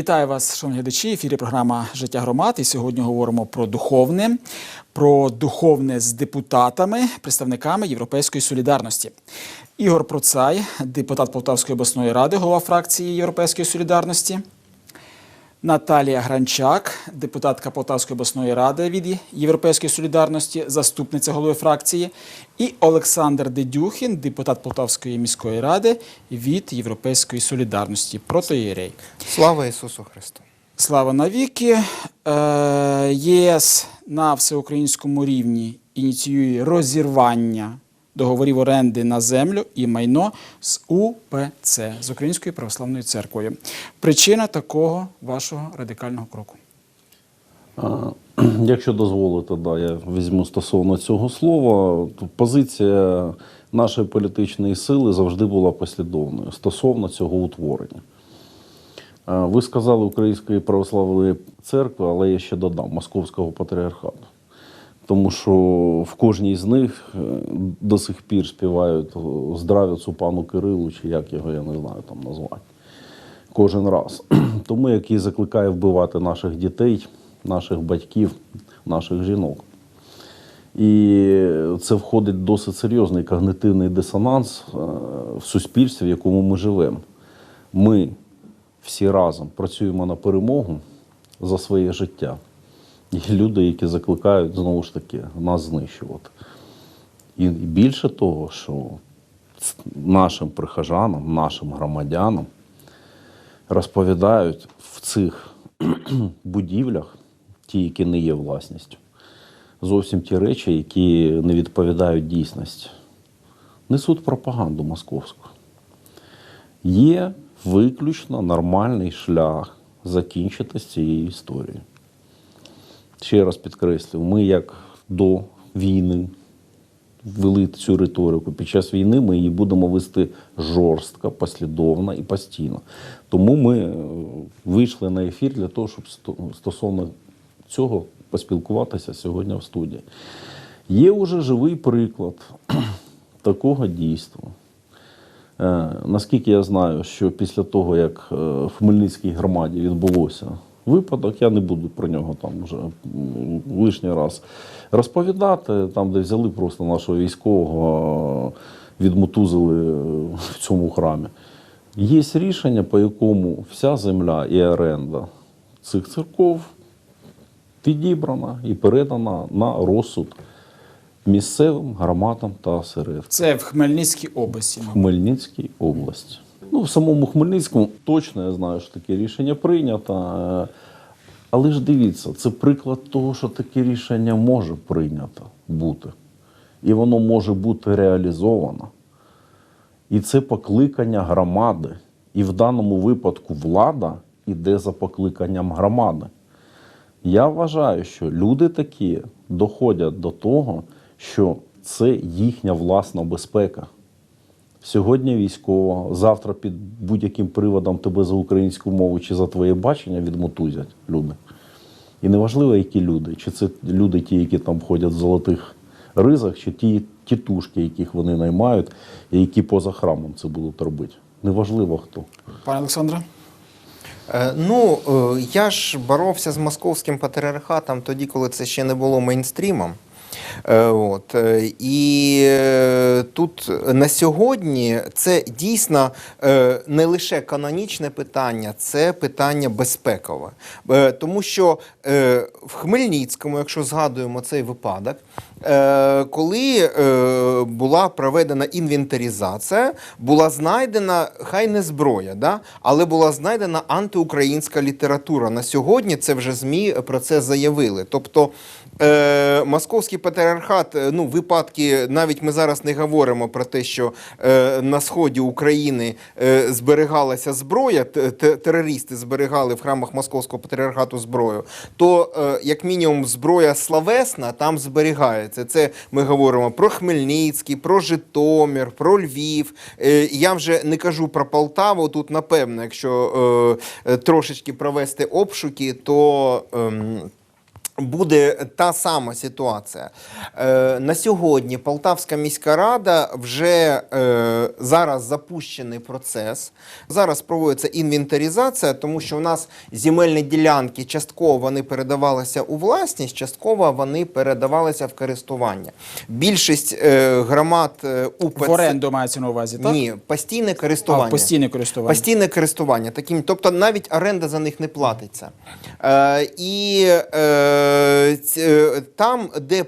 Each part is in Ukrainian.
Вітаю вас, шановні глядачі. Ефірі програма Життя громад. І сьогодні говоримо про духовне, про духовне з депутатами, представниками Європейської солідарності. Ігор Процай, депутат Полтавської обласної ради, голова фракції Європейської солідарності. Наталія Гранчак, депутатка Полтавської обласної ради від Європейської солідарності, заступниця голови фракції, і Олександр Дедюхін, депутат Полтавської міської ради від Європейської солідарності. Протоєрей. Слава Ісусу Христу! Слава навіки. Е, ЄС на всеукраїнському рівні ініціює розірвання договорів оренди на землю і майно з УПЦ з Українською православною церквою. Причина такого вашого радикального кроку. Якщо дозволите, да, я візьму стосовно цього слова. Позиція нашої політичної сили завжди була послідовною стосовно цього утворення. Ви сказали Української православної церкви, але я ще додам Московського патріархату. Тому що в кожній з них е, до сих пір співають о, здравицю пану Кирилу, чи як його, я не знаю там назвати кожен раз. Тому який закликає вбивати наших дітей, наших батьків, наших жінок. І це входить в досить серйозний когнитивний дисонанс е, в суспільстві, в якому ми живемо. Ми всі разом працюємо на перемогу за своє життя. Є люди, які закликають знову ж таки нас знищувати. І більше того, що нашим прихожанам, нашим громадянам розповідають в цих будівлях, ті, які не є власністю, зовсім ті речі, які не відповідають дійсності. Несуть пропаганду московську. Є виключно нормальний шлях закінчити з цією історією. Ще раз підкреслюю, ми як до війни вели цю риторику. Під час війни ми її будемо вести жорстко, послідовно і постійно. Тому ми е, вийшли на ефір для того, щоб стосовно цього поспілкуватися сьогодні в студії. Є уже живий приклад такого дійства. Е, Наскільки я знаю, що після того, як е, в Хмельницькій громаді відбулося випадок, я не буду про нього там вже лишній раз розповідати, там, де взяли просто нашого військового, відмотузили е, в цьому храмі. Є рішення, по якому вся земля і оренда цих церков підібрана і передана на розсуд місцевим громадам та осередкам. Це в Хмельницькій області. В. Хмельницькій області. Ну, в самому Хмельницькому точно я знаю, що таке рішення прийнято. Е, Але ж дивіться, це приклад того, що таке рішення може прийнято бути. І воно може бути реалізовано. І це покликання громади. І в даному випадку влада іде за покликанням громади. Я вважаю, що люди такі доходять до того, що це їхня власна безпека. Сьогодні військова, завтра під будь-яким приводом тебе за українську мову чи за твоє бачення відмотузять люди. І неважливо, які люди, чи це люди, ті, які там ходять в золотих ризах, чи ті тітушки, яких вони наймають, і які поза храмом це будуть робити. Неважливо хто. Пане Олександре? Е, Ну, е, я ж боровся з московським патріархатом тоді, коли це ще не було мейнстрімом. Е, От. е, І е, тут на сьогодні це дійсно не лише канонічне питання, це питання безпекове. Тому що в Хмельницькому, якщо згадуємо цей випадок, коли е, була проведена інвентаризація, була знайдена, хай не зброя, да? але була знайдена антиукраїнська література. На сьогодні це вже ЗМІ про це заявили. Тобто Е, московський патріархат, е, ну, випадки, навіть ми зараз не говоримо про те, що е, на сході України е, зберігалася зброя, терористи зберігали в храмах московського патріархату зброю, то е, як мінімум зброя славесна там зберігається. Це ми говоримо про Хмельницький, про Житомир, про Львів. Е, я вже не кажу про Полтаву. Тут, напевно, якщо е, е, трошечки провести обшуки, то. Буде та сама ситуація. Е, на сьогодні Полтавська міська рада вже е, зараз запущений процес. Зараз проводиться інвентаризація, тому що у нас земельні ділянки частково вони передавалися у власність, частково вони передавалися в користування. Більшість е, громад е, УПЦ В оренду мається на увазі, так? ні, постійне користування. А, постійне користування. Постійне користування. Таким, тобто навіть оренда за них не платиться. Е, і е, там, де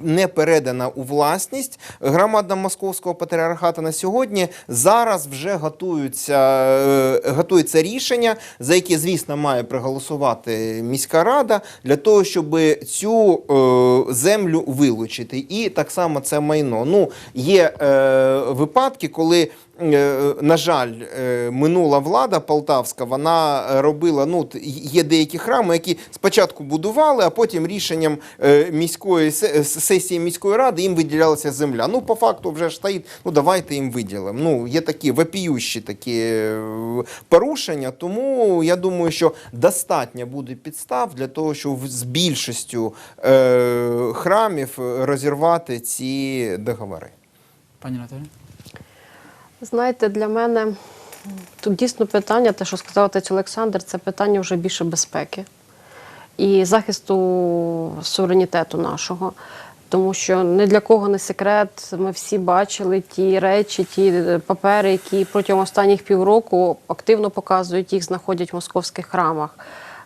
не передана у власність громада Московського патріархату на сьогодні зараз вже готуються, е, готується рішення, за яке, звісно, має проголосувати міська рада для того, щоб цю е, землю вилучити. І так само це майно. Ну, є е, випадки, коли Е, на жаль, е, минула влада полтавська, вона робила. Ну є деякі храми, які спочатку будували, а потім рішенням е, міської сесії міської ради їм виділялася земля. Ну, по факту, вже ж стоїть. Ну давайте їм виділимо. Ну є такі вопіющі такі е, порушення. Тому я думаю, що достатньо буде підстав для того, щоб з більшістю е, храмів розірвати ці договори. Пані Наталі? Знаєте, для мене тут дійсно питання, те, що сказав отець Олександр, це питання вже більше безпеки і захисту суверенітету нашого. Тому що не для кого не секрет, ми всі бачили ті речі, ті е, папери, які протягом останніх півроку активно показують, їх знаходять в московських храмах.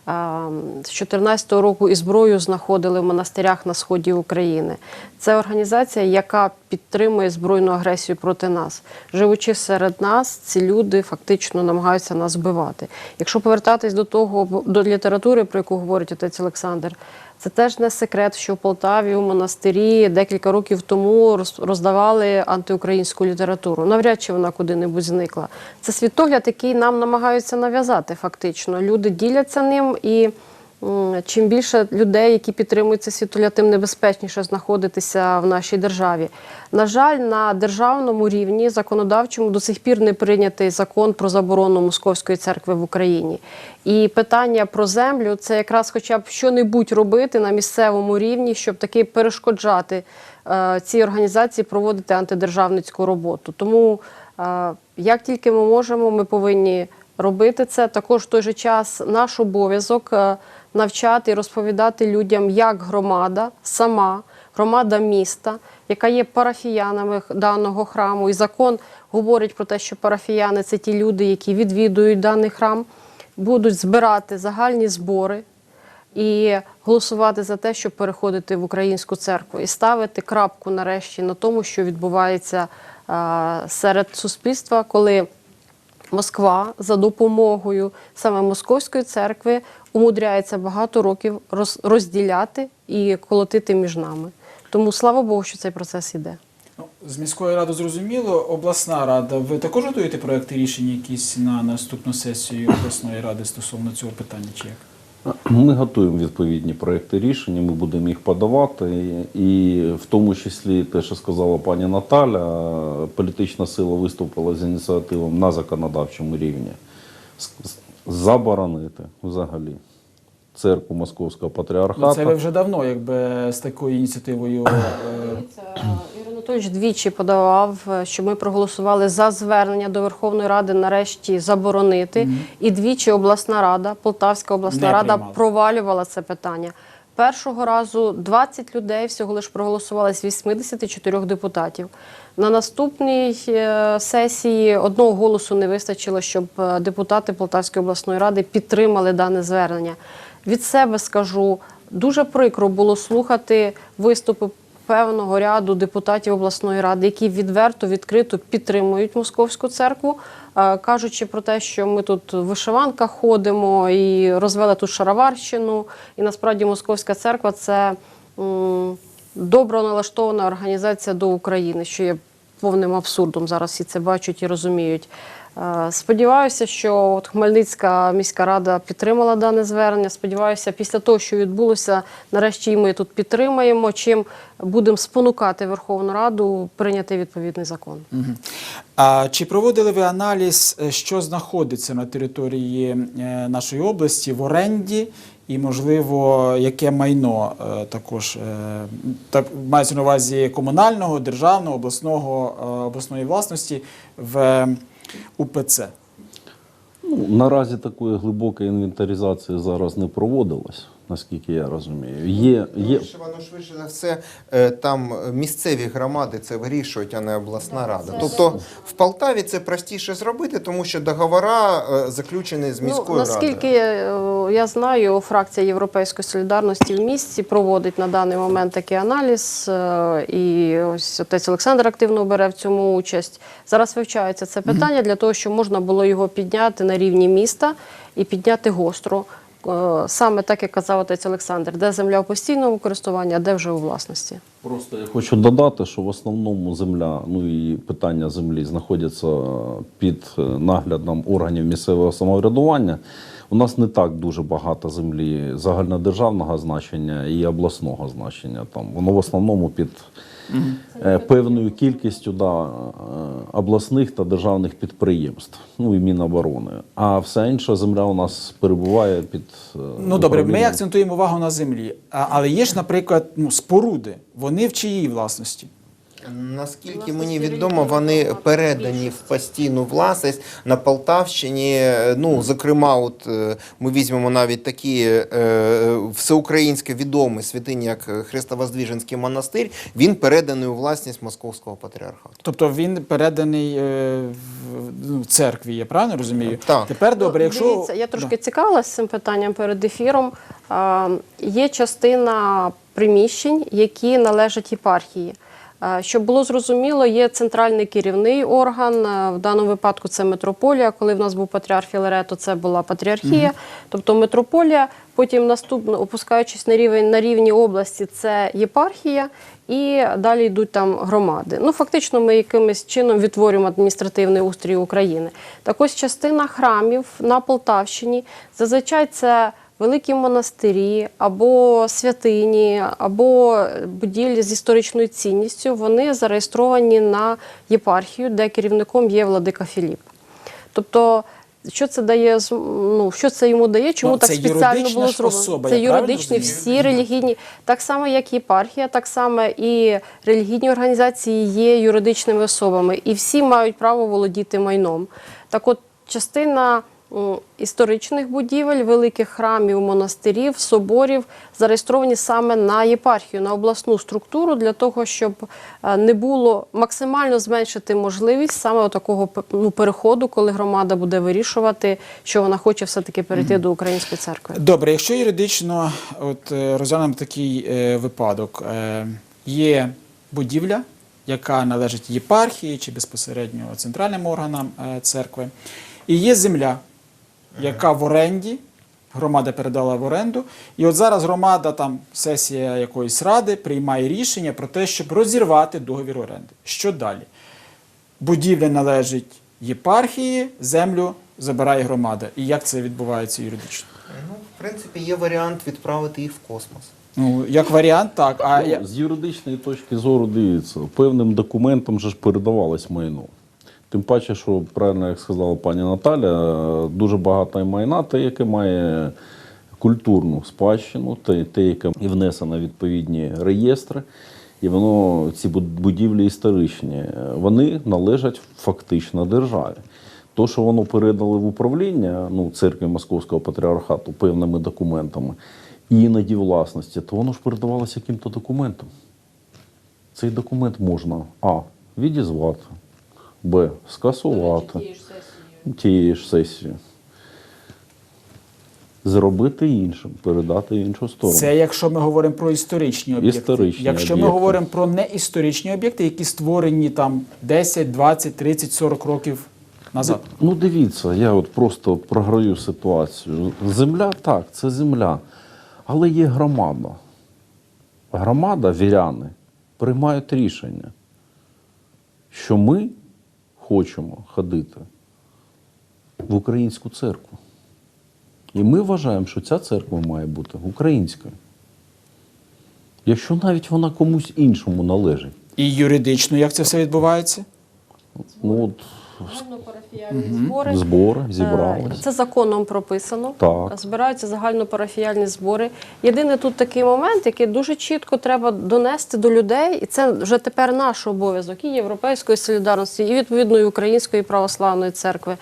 З 2014 року і зброю знаходили в монастирях на сході України. Це організація, яка підтримує збройну агресію проти нас. Живучи серед нас, ці люди фактично намагаються нас вбивати. Якщо повертатись до того до літератури, про яку говорить отець Олександр, це теж не секрет, що в Полтаві у монастирі декілька років тому роз- роздавали антиукраїнську літературу. Навряд чи вона куди-небудь зникла. Це світогляд, який нам намагаються нав'язати. Фактично, люди діляться ним і. Чим більше людей, які підтримують цей світогляд, тим небезпечніше знаходитися в нашій державі. На жаль, на державному рівні законодавчому до сих пір не прийнятий закон про заборону московської церкви в Україні. І питання про землю це якраз, хоча б що-небудь робити на місцевому рівні, щоб таки перешкоджати е, цій організації проводити антидержавницьку роботу. Тому е, як тільки ми можемо, ми повинні робити це. Також в той же час наш обов'язок е, навчати і розповідати людям, як громада сама, громада міста, яка є парафіянами даного храму. І закон говорить про те, що парафіяни це ті люди, які відвідують даний храм, будуть збирати загальні збори і голосувати за те, щоб переходити в українську церкву, і ставити крапку нарешті на тому, що відбувається е, серед суспільства, коли Москва за допомогою саме московської церкви умудряється багато років роз- розділяти і колотити між нами. Тому слава Богу, що цей процес іде. Ну, з міської ради зрозуміло, обласна рада. Ви також готуєте проекти рішень якісь на наступну сесію обласної ради стосовно цього питання? Чи як? Ми готуємо відповідні проекти рішення, ми будемо їх подавати. І в тому числі те, що сказала пані Наталя, політична сила виступила з ініціативою на законодавчому рівні заборонити взагалі церкву Московського патріархату. Ну, це ви вже давно, якби з такою ініціативою. Анатолійович двічі подавав, е, що ми проголосували за звернення до Верховної Ради нарешті заборонити. І двічі обласна рада, Полтавська обласна Не рада приймала. провалювала це питання. Першого разу 20 людей всього лиш проголосували з 84 депутатів. На наступній е, сесії одного голосу не вистачило, щоб е, депутати Полтавської обласної ради підтримали дане звернення. Від себе скажу, дуже прикро було слухати виступи певного ряду депутатів обласної ради, які відверто відкрито підтримують московську церкву, е, кажучи про те, що ми тут в вишиванках ходимо і розвели тут шароварщину. І насправді московська церква це добро налаштована організація до України, що є повним абсурдом. Зараз всі це бачать і розуміють. Е, Сподіваюся, що от Хмельницька міська рада підтримала дане звернення. Сподіваюся, після того, що відбулося, нарешті ми тут підтримаємо. Чим будемо спонукати Верховну Раду прийняти відповідний закон. Мгм. А чи проводили ви аналіз, е, що знаходиться на території е, нашої області в оренді і, можливо, яке майно також так мається на увазі комунального, державного, обласного обласної власності в УПЦ? Ну, наразі такої глибокої інвентаризації зараз не проводилось, наскільки я розумію. Є, є, воно швидше за все е, там місцеві громади це вирішують, а не обласна рада. Тобто в Полтаві це простіше зробити, тому що договора е, заключені з міською ну, наскільки радою. е, я знаю, фракція Європейської солідарності в місті проводить на даний момент такий аналіз, е, і ось отець Олександр активно бере в цьому участь. Зараз вивчається це питання для того, щоб можна було його підняти на рівні міста і підняти гостро. Е, Саме так, як казав отець Олександр, де земля в постійному користуванні, а де вже у власності. Просто я хочу додати, що в основному земля, ну і питання землі знаходяться під е, наглядом органів місцевого самоврядування. У нас не так дуже багато землі загальнодержавного значення і обласного значення. Там воно в основному під е, певною кількістю да, е, обласних та державних підприємств, ну і Міноборони. А вся інша земля у нас перебуває під е, Ну добре, ми акцентуємо увагу на землі. Але є ж, наприклад, ну, споруди. Вони в чиїй власності? Наскільки мені відомо, вони передані в постійну власність на Полтавщині. е, Ну, зокрема, от е, ми візьмемо навіть такі е, всеукраїнське відомі святині, як Христовоздвіженський монастир. Він переданий у власність Московського патріархату. Тобто він переданий е, в ну, церкві, я правильно розумію? Так. Тепер добре, Ну, якщо Дивіться, я трошки цікавилася цим питанням перед ефіром. А, Є частина приміщень, які належать єпархії. А, Щоб було зрозуміло, є центральний керівний орган. В даному випадку це митрополія. Коли в нас був патріарх Філарет, то це була патріархія, тобто митрополія. Потім наступно, опускаючись на рівень на рівні області, це єпархія, і далі йдуть там громади. Ну фактично, ми якимось чином відтворюємо адміністративний устрій України. Так ось частина храмів на Полтавщині зазвичай це великі монастирі або святині, або будівлі з історичною цінністю. Вони зареєстровані на єпархію, де керівником є владика Філіп. Тобто, що це дає ну, що це йому дає? Чому Ну, так спеціально було зроблено? особа, це юридичні всі релігійні, так само як єпархія, так само і релігійні організації є юридичними особами, і всі мають право володіти майном. Так, от частина історичних будівель, великих храмів, монастирів, соборів зареєстровані саме на єпархію, на обласну структуру для того, щоб е, не було максимально зменшити можливість саме такого ну, переходу, коли громада буде вирішувати, що вона хоче все-таки перейти до української церкви. Добре, якщо юридично от, е, розглянемо такий е, випадок, е, є будівля, яка належить єпархії чи безпосередньо центральним органам е, церкви, і є земля, яка в оренді, громада передала в оренду, і от зараз громада, там сесія якоїсь ради приймає рішення про те, щоб розірвати договір оренди. Що далі? Будівля належить єпархії, землю забирає громада. І як це відбувається юридично? Ну, в принципі, є варіант відправити їх в космос. Ну, як варіант, так. А я... Ну, з юридичної точки зору дивіться, певним документом же ж передавалось майно. Тим паче, що правильно як сказала пані Наталя, дуже багато майна, те, яке має культурну спадщину, те, те, яке і внесено в відповідні реєстри, і воно ці будівлі історичні, вони належать фактично державі. То, що воно передали в управління ну, церкви Московського патріархату певними документами, і іноді власності, то воно ж передавалося яким-то документом. Цей документ можна А. Відізвати, Б. Скасувати тією ж сесією. Зробити іншим, передати іншу сторону. Це якщо ми говоримо про історичні об'єкти. Історичні якщо ми говоримо про неісторичні об'єкти, які створені там 10, 20, 30, 40 років назад. Ну, дивіться, я от просто програю ситуацію. Земля так, це земля. Але є громада. Громада, віряни, приймають рішення, що ми хочемо ходити в українську церкву. І ми вважаємо, що ця церква має бути українською. Якщо навіть вона комусь іншому належить. І юридично, як це все відбувається? Ну, от, Загальнопарафіяльні збори. збори, Е, зібрались. Це законом прописано. Так. Збираються загальнопарафіяльні збори. Єдиний тут такий момент, який дуже чітко треба донести до людей, і це вже тепер наш обов'язок і Європейської солідарності, і відповідної Української православної церкви.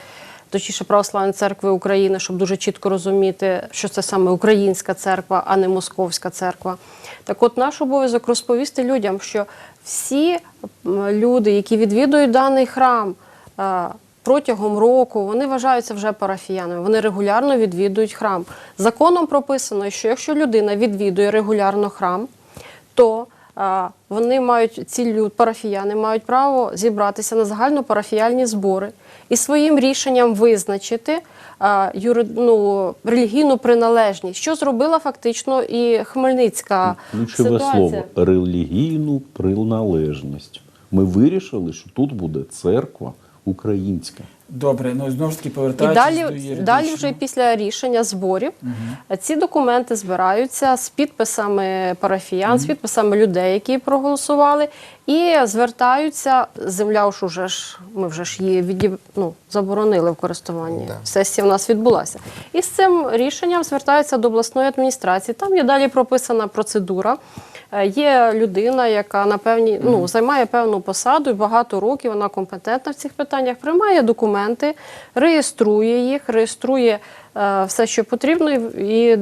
Точніше, Православної церкви України, щоб дуже чітко розуміти, що це саме українська церква, а не московська церква. Так от наш обов'язок розповісти людям, що всі люди, які відвідують даний храм, протягом року вони вважаються вже парафіянами. Вони регулярно відвідують храм. Законом прописано, що якщо людина відвідує регулярно храм, то вони мають ці лю- парафіяни мають право зібратися на загальнопарафіяльні збори і своїм рішенням визначити а, юри, ну, релігійну приналежність, що зробила фактично і Хмельницька Ключове ситуація. слово релігійну приналежність. Ми вирішили, що тут буде церква українська. Добре, ну знову ж таки І повертаючись до далі, юридичного. далі вже після рішення зборів ці документи збираються з підписами парафіян, з підписами людей, які проголосували, і звертаються. Земля ж уже ж ми вже ж її відіб... ну, заборонили в користуванні. Да. Сесія в нас відбулася. І з цим рішенням звертаються до обласної адміністрації. Там є далі прописана процедура. Е, Є людина, яка на певні ну займає певну посаду і багато років. Вона компетентна в цих питаннях, приймає документи, реєструє їх, реєструє все, що потрібно, і,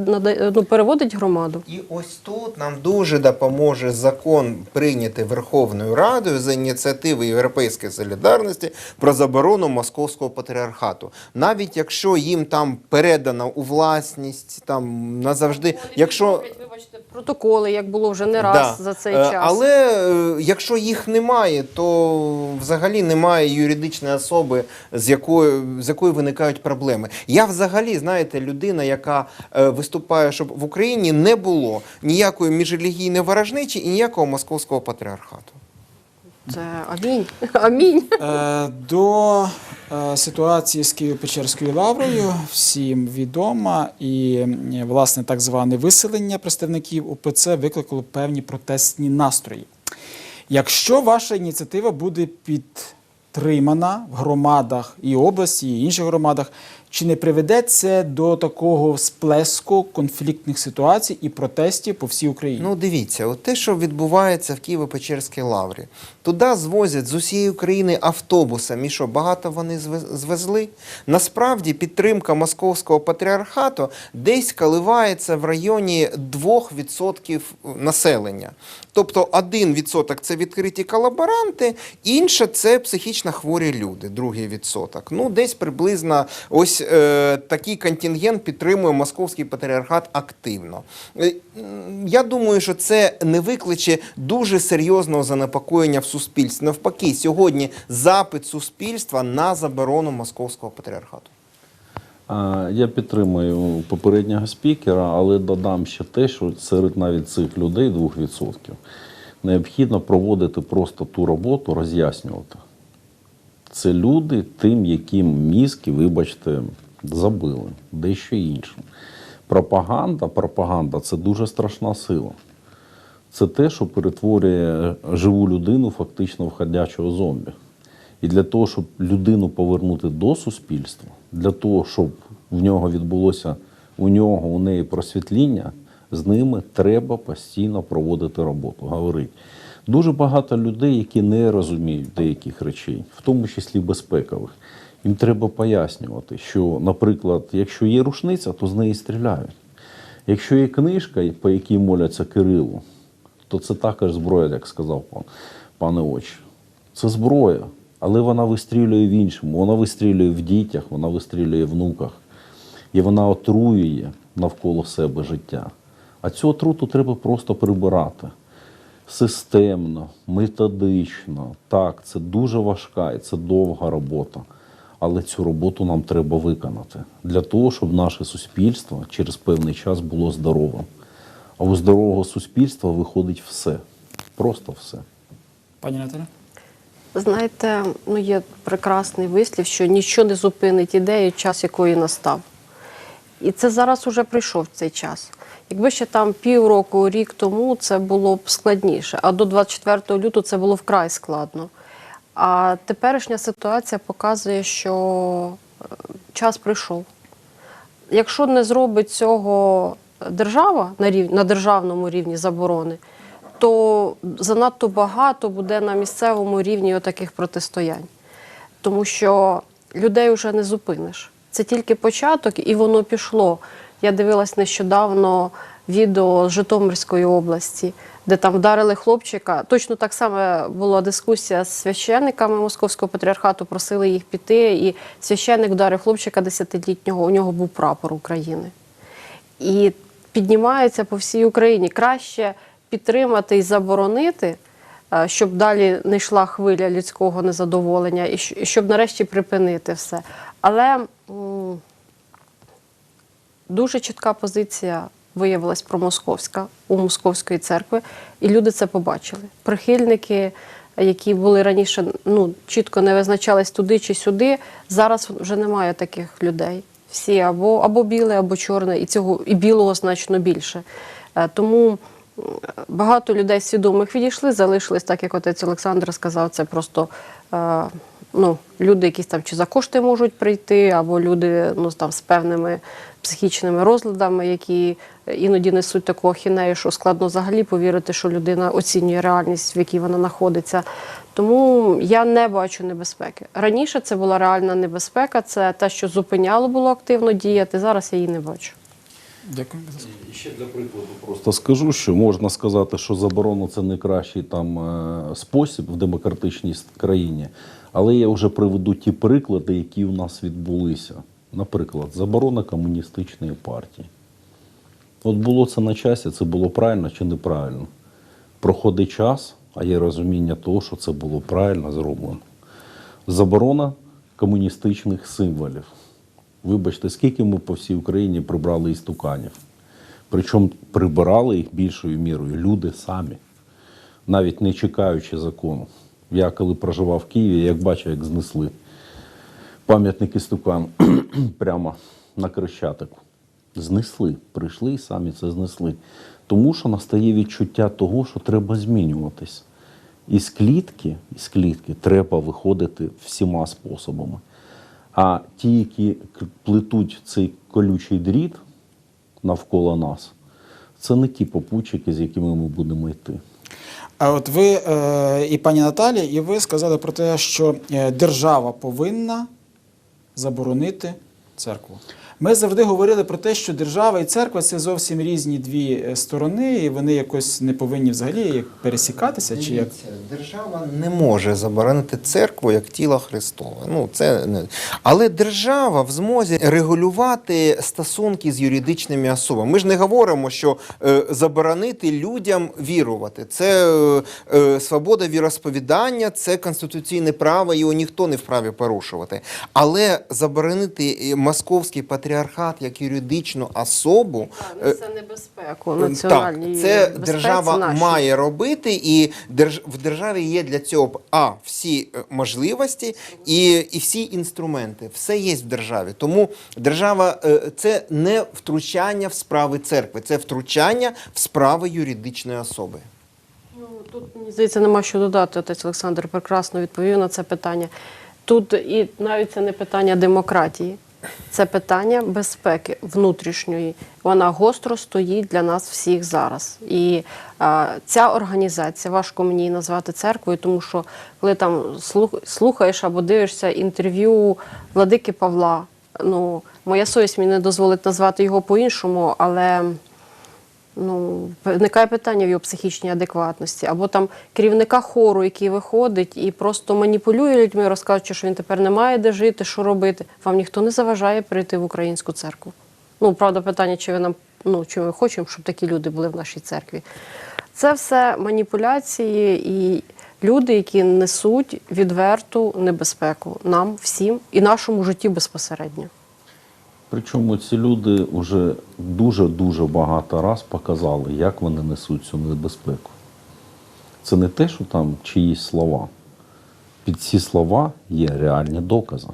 ну, переводить громаду. І ось тут нам дуже допоможе закон прийнятий Верховною Радою за ініціативи Європейської солідарності про заборону московського патріархату. Навіть якщо їм там передано у власність, там назавжди, якщо вибачте, протоколи, як було вже не раз Да. за цей Е, час. Але е, якщо їх немає, то взагалі немає юридичної особи, з якою, з якою виникають проблеми. Я взагалі, знаєте, людина, яка е, виступає, щоб в Україні не було ніякої міжрелігійної ворожнечі і ніякого московського патріархату. Це амінь. Амінь. Е, До е, ситуації з Києво-Печерською лаврою всім відома, і власне так зване виселення представників УПЦ викликало певні протестні настрої. Якщо ваша ініціатива буде підтримана в громадах і області, і інших громадах, чи не приведе це до такого сплеску конфліктних ситуацій і протестів по всій Україні? Ну, дивіться, от те, що відбувається в Києво-Печерській лаврі, туди звозять з усієї України автобусами. Що, багато вони звезли? Насправді підтримка московського патріархату десь коливається в районі 2% населення. Тобто 1% це відкриті колаборанти, інше це психічно хворі люди, другий відсоток. Ну, десь приблизно ось е, такий контингент підтримує московський патріархат активно. Е, Я думаю, що це не викличе дуже серйозного занепокоєння в суспільстві. Навпаки, сьогодні запит суспільства на заборону московського патріархату. Я підтримую попереднього спікера, але додам ще те, що серед навіть цих людей 2% необхідно проводити просто ту роботу, роз'яснювати. Це люди тим, яким мізки, вибачте, забили, дещо іншим. Пропаганда, пропаганда це дуже страшна сила. Це те, що перетворює живу людину фактично в ходячого зомбі. І для того, щоб людину повернути до суспільства, для того, щоб в нього відбулося у нього, у неї просвітління, з ними треба постійно проводити роботу, говорити. Дуже багато людей, які не розуміють деяких речей, в тому числі безпекових. Їм треба пояснювати, що, наприклад, якщо є рушниця, то з неї стріляють. Якщо є книжка, по якій моляться Кирилу, то це також зброя, як сказав пан, пане очі. Це зброя, але вона вистрілює в іншому. Вона вистрілює в дітях, вона вистрілює в внуках. І вона отруює навколо себе життя. А цю отруту треба просто прибирати. Системно, методично. Так, це дуже важка і це довга робота. Але цю роботу нам треба виконати для того, щоб наше суспільство через певний час було здоровим. А у здорового суспільства виходить все. Просто все. Пані Наталя? Знаєте, ну є прекрасний вислів, що нічого не зупинить ідею, час якої настав. І це зараз уже прийшов цей час. Якби ще там півроку, рік тому це було б складніше, а до 24 лютого це було вкрай складно. А теперішня ситуація показує, що е, час прийшов. Якщо не зробить цього держава на, рів... на державному рівні заборони, то занадто багато буде на місцевому рівні таких протистоянь. Тому що людей вже не зупиниш. Це тільки початок, і воно пішло. Я дивилась нещодавно відео з Житомирської області, де там вдарили хлопчика. Точно так само була дискусія з священниками Московського патріархату, просили їх піти, і священник вдарив хлопчика десятилітнього, у нього був прапор України. І піднімаються по всій Україні. Краще підтримати і заборонити, е, щоб далі не йшла хвиля людського незадоволення, і щоб нарешті припинити все. Але дуже чітка позиція виявилась про московська у московської церкви, і люди це побачили. Прихильники, які були раніше, ну чітко не визначались туди чи сюди. Зараз вже немає таких людей. Всі або, або біле, або чорне, і цього і білого значно більше. Е, Тому багато людей свідомих відійшли, залишились, так як отець Олександр сказав, це просто е, ну, люди, якісь там чи за кошти можуть прийти, або люди ну, там, з певними психічними розладами, які іноді несуть таку ахінею, що складно взагалі повірити, що людина оцінює реальність, в якій вона знаходиться. Тому я не бачу небезпеки. Раніше це була реальна небезпека, це те, що зупиняло було активно діяти. Зараз я її не бачу. Дякую. І ще для прикладу просто скажу, що можна сказати, що заборона це найкращий там е, спосіб в демократичній країні. Але я вже приведу ті приклади, які у нас відбулися. Наприклад, заборона комуністичної партії. От було це на часі, це було правильно чи неправильно. Проходить час, а є розуміння того, що це було правильно зроблено. Заборона комуністичних символів. Вибачте, скільки ми по всій Україні прибрали істуканів. Причому прибирали їх більшою мірою люди самі, навіть не чекаючи закону. Я коли проживав в Києві, як бачив, як знесли пам'ятник істукан прямо на Крещатику. Знесли, прийшли і самі це знесли. Тому що настає відчуття того, що треба змінюватись. Із клітки, із клітки треба виходити всіма способами. А ті, які плетуть цей колючий дріт навколо нас, це не ті попутчики, з якими ми будемо йти. А от ви е, і пані Наталі, і ви сказали про те, що е, держава повинна заборонити церкву. Ми завжди говорили про те, що держава і церква це зовсім різні дві е, сторони, і вони якось не повинні взагалі пересікатися. Чи як Держава не може заборонити церкву як тіло Христове. Ну, це не... Але держава в змозі регулювати стосунки з юридичними особами. Ми ж не говоримо, що е, заборонити людям вірувати. Це е, е, свобода віросповідання, це конституційне право, його ніхто не вправі порушувати. Але заборонити е, московський патріархат як юридичну особу. е, Це небезпеку Так, національній це держава нашій. має робити, і держ... в державі є для цього а всі е, можливості і, і всі інструменти. Все є в державі. Тому держава е, це не втручання в справи церкви, це втручання в справи юридичної особи. Ну, тут, мені здається, нема що додати. Отець Олександр прекрасно відповів на це питання. Тут і навіть це не питання демократії, це питання безпеки внутрішньої. Вона гостро стоїть для нас всіх зараз. І а, ця організація, важко мені її назвати церквою, тому що коли там слух- слухаєш або дивишся інтерв'ю владики Павла, ну, моя совість мені не дозволить назвати його по-іншому, але. Ну, виникає питання в його психічній адекватності, або там керівника хору, який виходить і просто маніпулює людьми, розказуючи, що він тепер не має де жити, що робити. Вам ніхто не заважає прийти в українську церкву. Ну, правда, питання, чи ви нам ну чи ми хочемо, щоб такі люди були в нашій церкві. Це все маніпуляції і люди, які несуть відверту небезпеку нам всім і нашому житті безпосередньо. Причому ці люди вже дуже-дуже багато раз показали, як вони несуть цю небезпеку. Це не те, що там чиїсь слова. Під ці слова є реальні докази,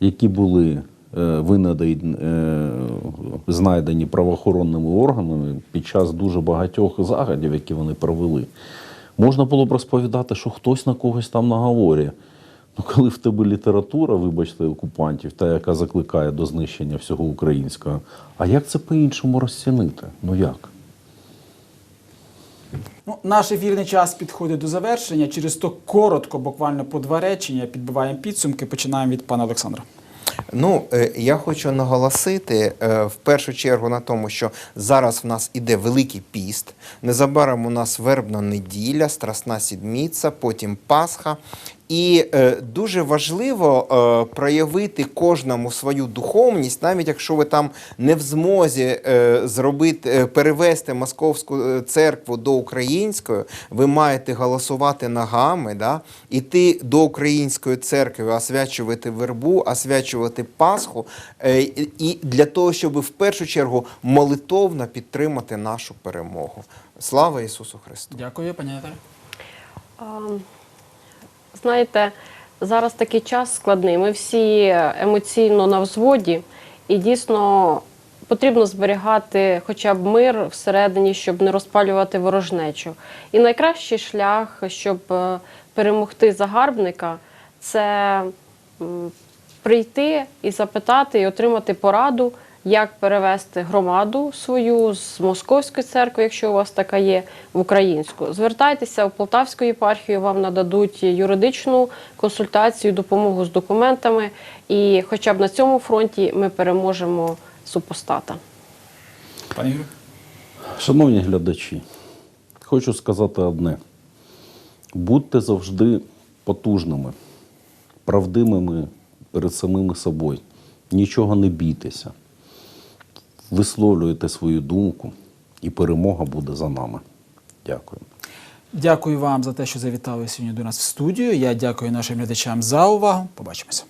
які були е, винайдені, е, знайдені правоохоронними органами під час дуже багатьох заходів, які вони провели. Можна було б розповідати, що хтось на когось там наговорює. Ну, коли в тебе література, вибачте, окупантів, та яка закликає до знищення всього українського, а як це по-іншому розцінити? Ну як? Ну, наш ефірний час підходить до завершення. Через то коротко, буквально по два речення, підбиваємо підсумки. Починаємо від пана Олександра. Ну, е, я хочу наголосити е, в першу чергу на тому, що зараз в нас іде Великий піст. Незабаром у нас вербна неділя, Страсна Сідміця, потім Пасха. І е, дуже важливо е, проявити кожному свою духовність, навіть якщо ви там не в змозі е, зробити, е, перевести московську е, церкву до української, ви маєте голосувати ногами, да? іти до української церкви, освячувати вербу, освячувати Пасху, е, і для того, щоб в першу чергу молитовно підтримати нашу перемогу. Слава Ісусу Христу! Дякую, пані Знаєте, зараз такий час складний. Ми всі емоційно на взводі, і дійсно потрібно зберігати хоча б мир всередині, щоб не розпалювати ворожнечу. І найкращий шлях, щоб е, перемогти загарбника, це прийти і запитати, і отримати пораду, як перевести громаду свою з московської церкви, якщо у вас така є, в українську. Звертайтеся в Полтавську єпархію, вам нададуть юридичну консультацію, допомогу з документами. І хоча б на цьому фронті ми переможемо супостата. Пані Шановні глядачі, хочу сказати одне: будьте завжди потужними, правдивими перед самими собою. Нічого не бійтеся. Висловлюйте свою думку, і перемога буде за нами. Дякую. Дякую вам за те, що завітали сьогодні до нас в студію. Я дякую нашим глядачам за увагу. Побачимося.